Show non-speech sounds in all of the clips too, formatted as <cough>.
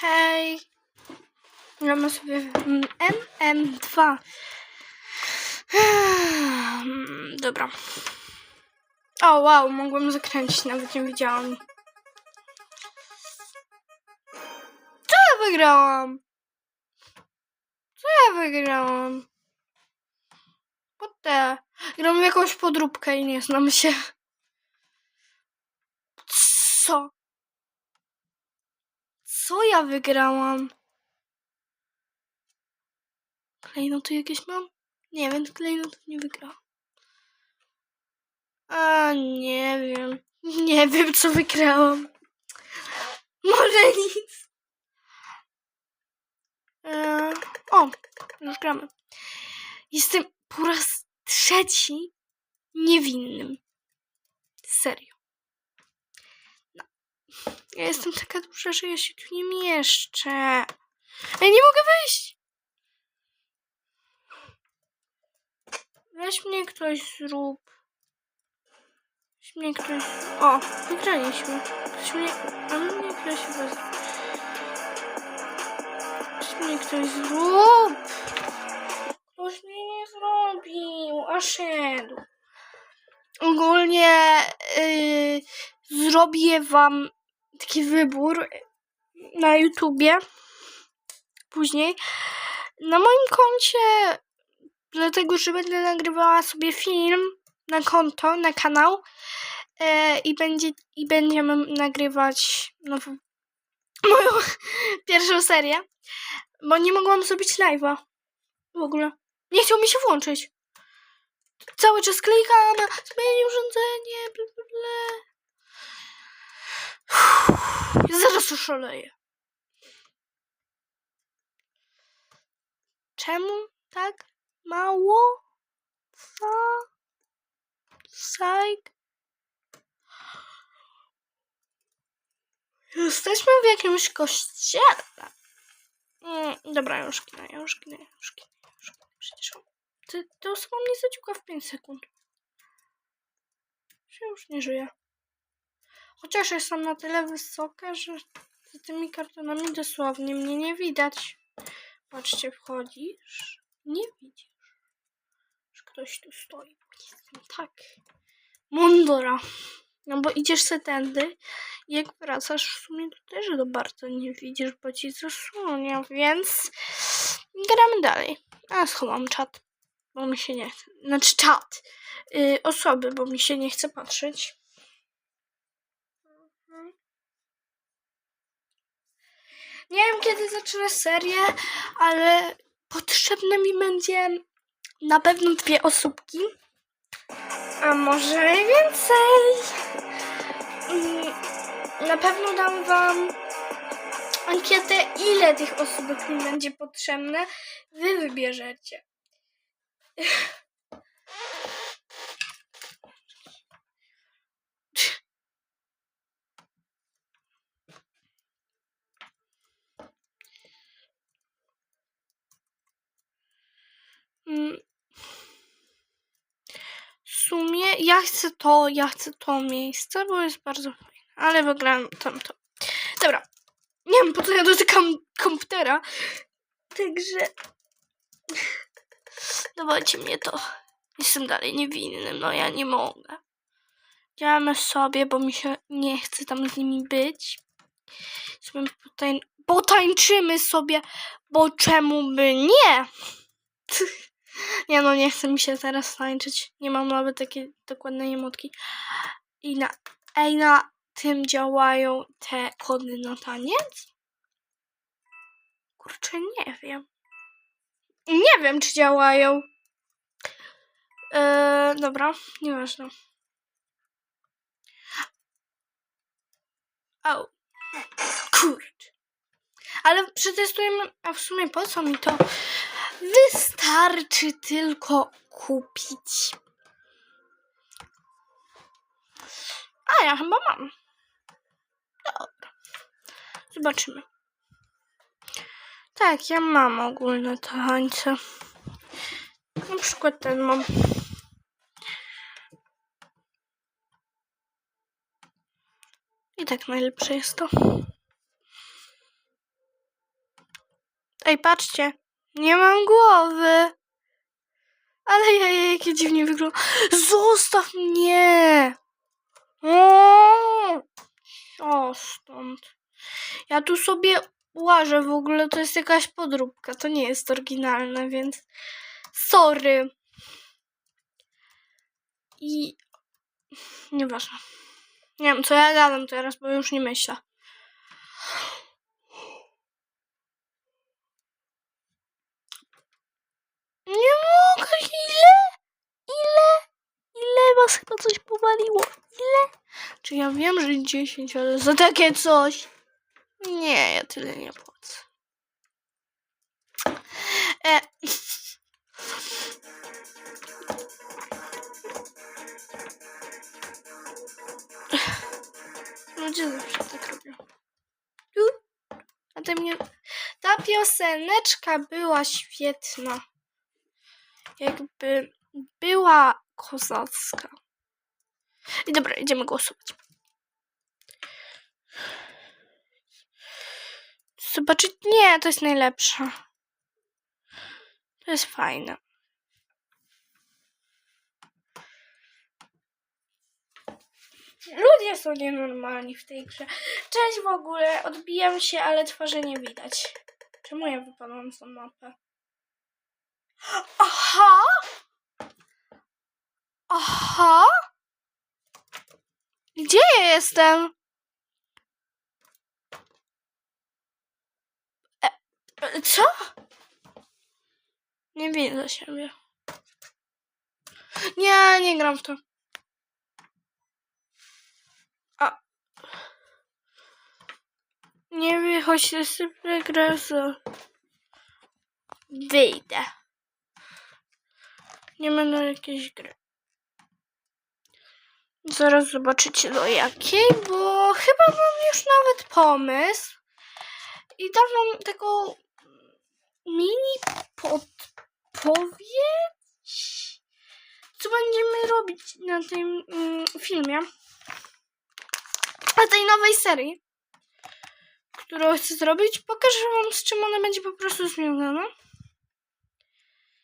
Hej. Gramy sobie w MM2. Hmm, Dobra. O, wow, mogłem zakręcić, nawet nie widziałam. Co ja wygrałam? Co ja wygrałam? The? Gram w jakąś podróbkę i nie znam się. Co? Co ja wygrałam? Klejnoty jakieś mam? Nie wiem, klejnotów nie wygrałam. A nie wiem. <laughs> Nie wiem, co wygrałam. <laughs> Może nic. Eee, o, już gramy. Jestem po raz trzeci niewinnym. Serio. Ja jestem taka duża, że ja się tu nie mieszczę. Ja nie mogę wyjść. Weź mnie ktoś zrób. Weź mnie ktoś... O, wygraliśmy. Weź mnie... A mnie ktoś wez... Weź mnie ktoś zrób. Ktoś mnie nie zrobił, a szedł. Ogólnie yy, zrobię wam taki wybór na YouTubie później. Na moim koncie, dlatego że będę nagrywała sobie film na konto, na kanał e, i, będzie, i będziemy nagrywać nową, moją <laughs> pierwszą serię, bo nie mogłam zrobić live'a w ogóle. Nie chciał mi się włączyć. Cały czas klikam, zmieni urządzenie, bla, Uff, Zaraz oszaleję. Czemu tak mało? Co? Sajk? Jesteśmy w jakimś kościele. Mm, dobra, już ginę, już ginę, już ginę. Przecież ty, ta osoba mnie zaciuka w 5 sekund. Że już nie żyje. Chociaż jestem na tyle wysoka, że za tymi kartonami dosłownie mnie nie widać. Patrzcie, wchodzisz, nie widzisz, że ktoś tu stoi. Jestem tak mądra. No bo idziesz se tędy jak wracasz, w sumie to też do bardzo nie widzisz, bo ci zasłania, więc gramy dalej. A schowam czat, bo mi się nie chce. Znaczy czat. Yy, osoby, bo mi się nie chce patrzeć. Nie wiem kiedy zacznę serię, ale potrzebne mi będzie na pewno dwie osóbki. A może więcej. Mm, Na pewno dam wam ankietę, ile tych osóbek mi będzie potrzebne. Wy wybierzecie. Mm. W sumie ja chcę to, ja chcę to miejsce, bo jest bardzo fajne. Ale wygrałem tamto. Dobra. Nie wiem, po co ja dotykam komputera. Także... <laughs> Dawajcie mnie to. Jestem dalej niewinnym, no ja nie mogę. Działamy sobie, bo mi się nie chce tam z nimi być. Sobie potań... Potańczymy sobie, bo czemu by nie? <laughs> Nie no, nie chce mi się teraz tańczyć. Nie mam nawet takiej dokładnej emotki. I na, ej, na tym działają te kody na taniec? Kurczę, nie wiem. Nie wiem, czy działają. Eee, dobra, nieważne. O. Kurczę. Ale przetestujemy, a w sumie po co mi to? Wystarczy tylko kupić. A ja chyba mam. Dobra. Zobaczymy. Tak, ja mam ogólne tańce. Na przykład ten mam. I tak najlepsze jest to. Ej, patrzcie. Nie mam głowy. Ale ja, ja jakie dziwnie wygląda. Zostaw mnie! O, o, stąd. Ja tu sobie łażę w ogóle, to jest jakaś podróbka, to nie jest oryginalne, więc sorry. I nieważne. Nie wiem, co ja gadam teraz, bo już nie myślę. Nie mogę, ile? Ile? Ile was chyba coś powaliło? Ile? Czy ja wiem, że 10, ale za takie coś. Nie, ja tyle nie płacę. E. Ludzie zawsze tak robią. A ty mnie... Ta pioseneczka była świetna. Jakby była kozacka. I dobra, idziemy głosować. Zobaczyć. Nie, to jest najlepsze. To jest fajne. Ludzie są nienormalni w tej grze. Cześć w ogóle, odbijam się, ale twarzy nie widać. Czemu ja wypadłam z mapę? Aha! Aha! Gdzie ja jestem? E, e, co? Nie widzę siebie. Nie, nie gram w to. A. Nie wychodź z regresu. Wyjdę. Nie będę jakiejś gry. Zaraz zobaczycie do jakiej, bo chyba mam już nawet pomysł. I dam wam taką mini podpowiedź, co będziemy robić na tym mm, filmie. Na tej nowej serii, którą chcę zrobić. Pokażę wam, z czym ona będzie po prostu związana.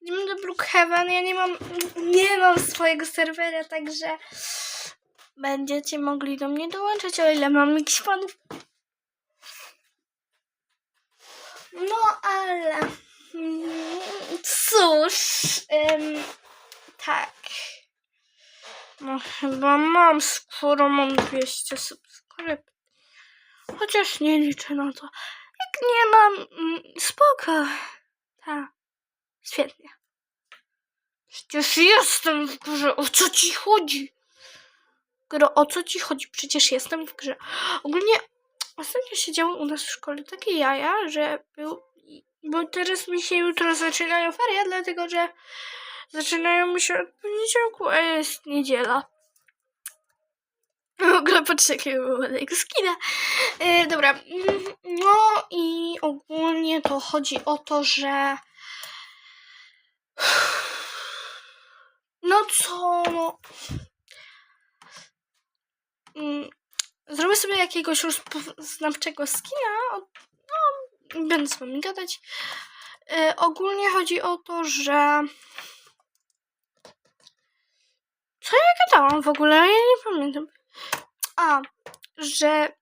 Idziemy do Brookhaven. Ja nie mam, nie mam swojego serwera, także będziecie mogli do mnie dołączyć, o ile mam jakichś fanów. No ale mm, cóż, ym, tak. No chyba mam, skoro mam 200 subskrypcji. Chociaż nie liczę na to. Jak nie mam, mm, spoko. Tak. Świetnie. Przecież jestem w grze. O co ci chodzi? Gro, o co ci chodzi? Przecież jestem w grze. Ogólnie ostatnio się u nas w szkole takie jaja, że był. Bo teraz mi się jutro zaczynają ferie, dlatego że zaczynają mi się od poniedziałku, a jest niedziela. W ogóle patrzcie, jakiego skina. Dobra. No i ogólnie to chodzi o to, że <sighs> no co, no. Zrobię sobie jakiegoś rozpoznawczego skina. No, będę z wami gadać. E, ogólnie chodzi o to, że. Co ja gadałam w ogóle? Ja nie pamiętam. A, że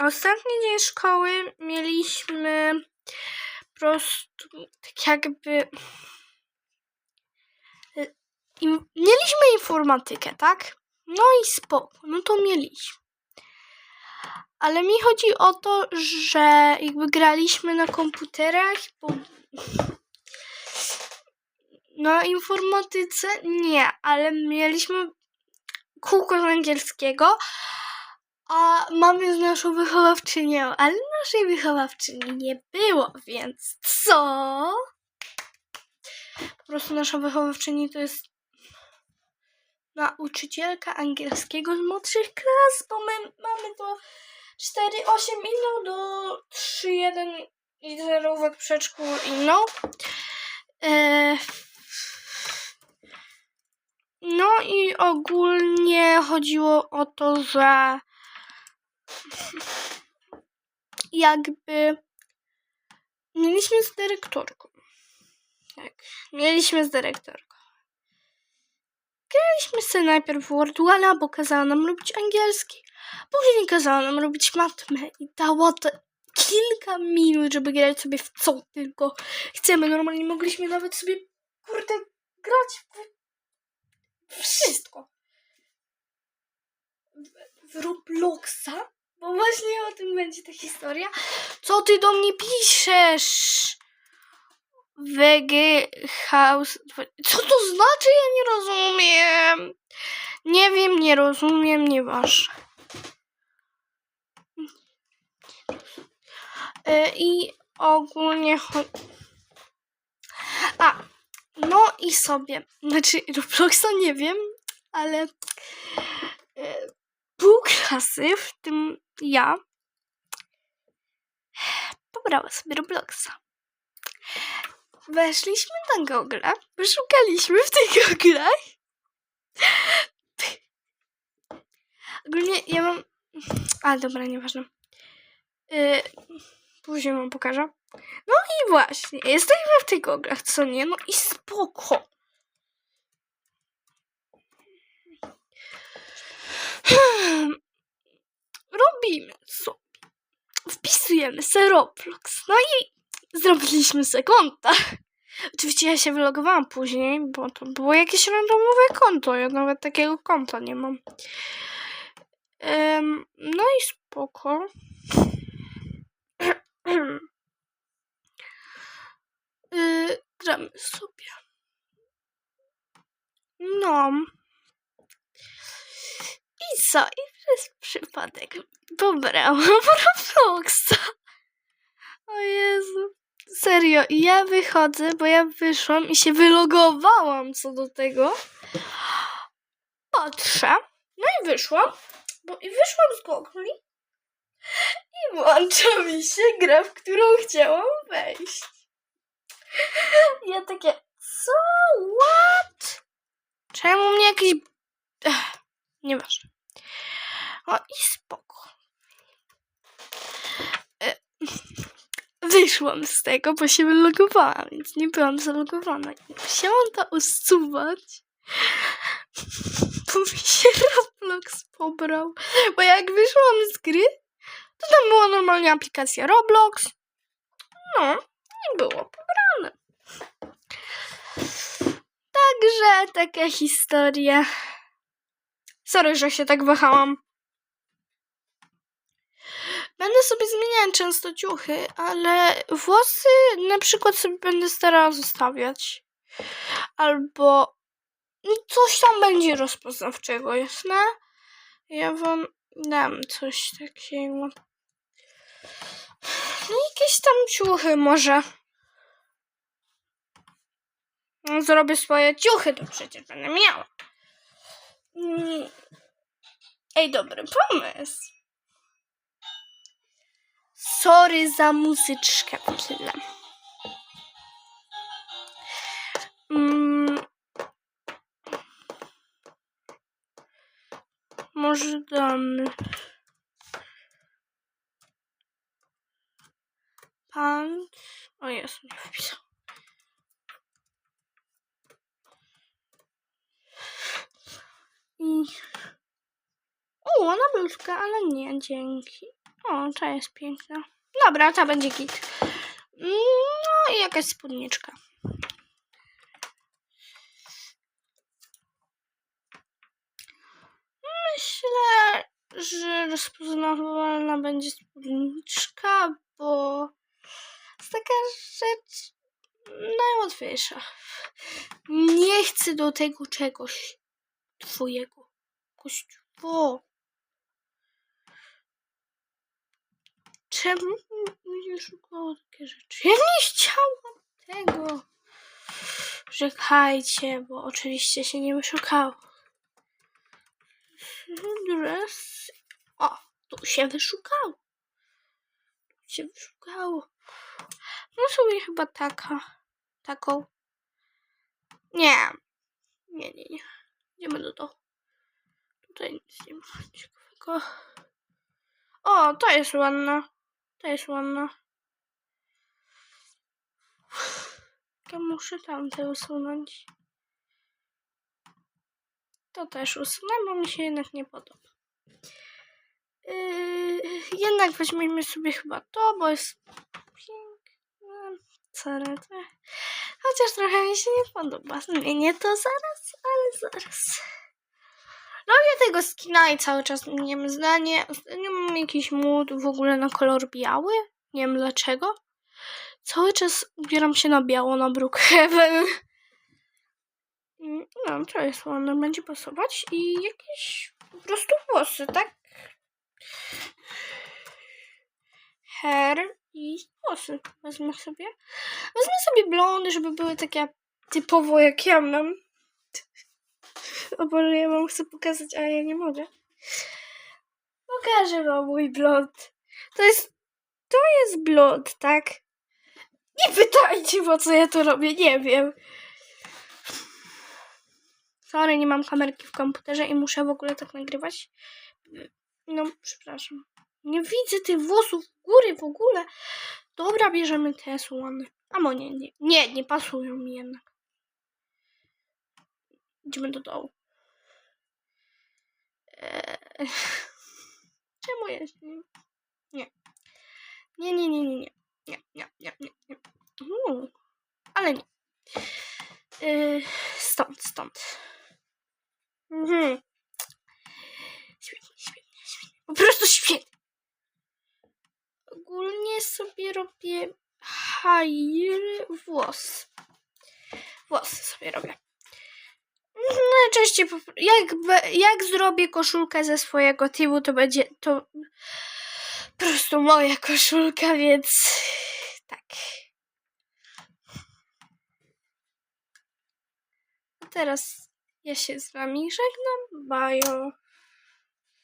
ostatni dzień szkoły mieliśmy po prostu tak jakby. e, mieliśmy informatykę, tak? No i spoko, no to mieliśmy. Ale mi chodzi o to, że jakby graliśmy na komputerach, bo na informatyce nie, ale mieliśmy kółko z angielskiego, a mamy z naszą wychowawczynią, ale naszej wychowawczyni nie było, więc co? Po prostu nasza wychowawczyni to jest nauczycielka angielskiego z młodszych klas, bo my mamy to 4,8 inną do 3,1 i zerówek przedszkół inną. E, no i ogólnie chodziło o to, że jakby Mieliśmy z dyrektorką. Tak, mieliśmy z dyrektorką. Graliśmy sobie najpierw w Wordwalla, bo kazała nam robić angielski. Później kazała nam robić matmę i dało to kilka minut, żeby grać sobie w co tylko chcemy. Normalnie mogliśmy nawet sobie, kurde, grać w wszystko. W, w Robloxa? Bo właśnie o tym będzie ta historia. Co ty do mnie piszesz? Wege House. Co to znaczy? Ja nie rozumiem. Nie wiem, nie rozumiem, nieważne. E, I ogólnie chodzi. A, no i sobie. Znaczy, Robloxa nie wiem, ale e, pół klasy, w tym ja, pobrała sobie Robloxa. Weszliśmy na Google, wyszukaliśmy w tych Google'ach. Ogólnie ja mam... A, dobra, nieważne. Yy, później wam pokażę. No i właśnie, jesteśmy w tych Google'ach, co nie? No i spoko. Robimy sobie. Wpisujemy sobie Roblox. No i zrobiliśmy sobie. Oczywiście ja się wylogowałam później, bo to było jakieś randomowe konto. Ja nawet takiego konta nie mam. Em, no i spoko. yy, gramy sobie. No. I co? I przez przypadek pobrałam <laughs> Robloxa. O Jezu. Serio, i ja wychodzę, bo ja wyszłam i się wylogowałam co do tego. Patrzę. No i wyszłam. Bo i wyszłam z Google i włącza mi się gra, w którą chciałam wejść. Ja takie, co? What? Czemu mnie jakiś... Ech, nieważne. O i spoko. E, Wyszłam z tego, bo się wylogowałam, więc nie byłam zalogowana. Musiałam to usuwać, bo mi się Roblox pobrał. Bo jak wyszłam z gry, to tam była normalnie aplikacja Roblox. No, i było pobrane. Także taka historia. Sorry, że się tak wahałam. Będę sobie zmieniać często ciuchy, ale włosy na przykład sobie będę starała zostawiać. Albo coś tam będzie rozpoznawczego, jasne? Ja wam dam coś takiego. No jakieś tam ciuchy może. No, Zrobię swoje ciuchy, to przecież będę miała. Mm. Ej, dobry pomysł. Sorry za muzyczkę w tle. Mm. Może damy. Pan. O jest, nie wpisał. I. O, ona bluzka, ale nie, dzięki. O, ta jest piękna. Dobra, ta będzie git. No i jakaś spódniczka. Myślę, że rozpoznawalna będzie spódniczka, bo jest taka rzecz najłatwiejsza. Nie chcę do tego czegoś twojego. Kościół. Czemu się szukało takie rzeczy? Ja nie chciałam tego. Czekajcie, bo oczywiście się nie wyszukało. Dres. O, tu się wyszukało. Tu się wyszukało. No sobie chyba taka. Taką. Nie. Nie, nie, nie. Idziemy do domu. Tutaj nic nie ma ciekawego. O, to jest ładna. To jest ładna. Ja muszę tamte usunąć. To też usunę, bo mi się jednak nie podoba. Yy, jednak weźmiemy sobie chyba to, bo jest piękne. Carat. Chociaż trochę mi się nie podoba. Zmienię to zaraz, ale zaraz. Robię tego skina i cały czas zmieniam zdanie. Ostatnio mam jakiś mód w ogóle na kolor biały. Nie wiem dlaczego. Cały czas ubieram się na biało na Brookhaven. <laughs> No, to jest ładne, będzie pasować. I jakieś po prostu włosy, tak? Hair i włosy wezmę sobie. Wezmę sobie blondy, żeby były takie typowo jak ja mam. <laughs> O Boże, ja wam chcę pokazać, a ja nie mogę. Pokażę wam mój blond. To jest, to jest blond, tak? Nie pytajcie, po co ja to robię, nie wiem. Sorry, nie mam kamerki w komputerze i muszę w ogóle tak nagrywać. No, przepraszam. Nie widzę tych włosów w góry w ogóle. Dobra, bierzemy te słony. A nie, nie, nie, nie pasują mi jednak. Idziemy do dołu. Eee, <laughs> czemu nie... Nie. Nie, nie, nie, nie, nie. Nie, nie, nie, nie. Uuu, ale nie. Eee, stąd, stąd. Mhm. Świetnie, świetnie, świetnie. Po prostu świetnie. Ogólnie sobie robię hair włos. Włosy sobie robię. Najczęściej, jak, jak zrobię koszulkę ze swojego teamu, to będzie to po prostu moja koszulka, więc tak. A teraz ja się z wami żegnam. Bajo.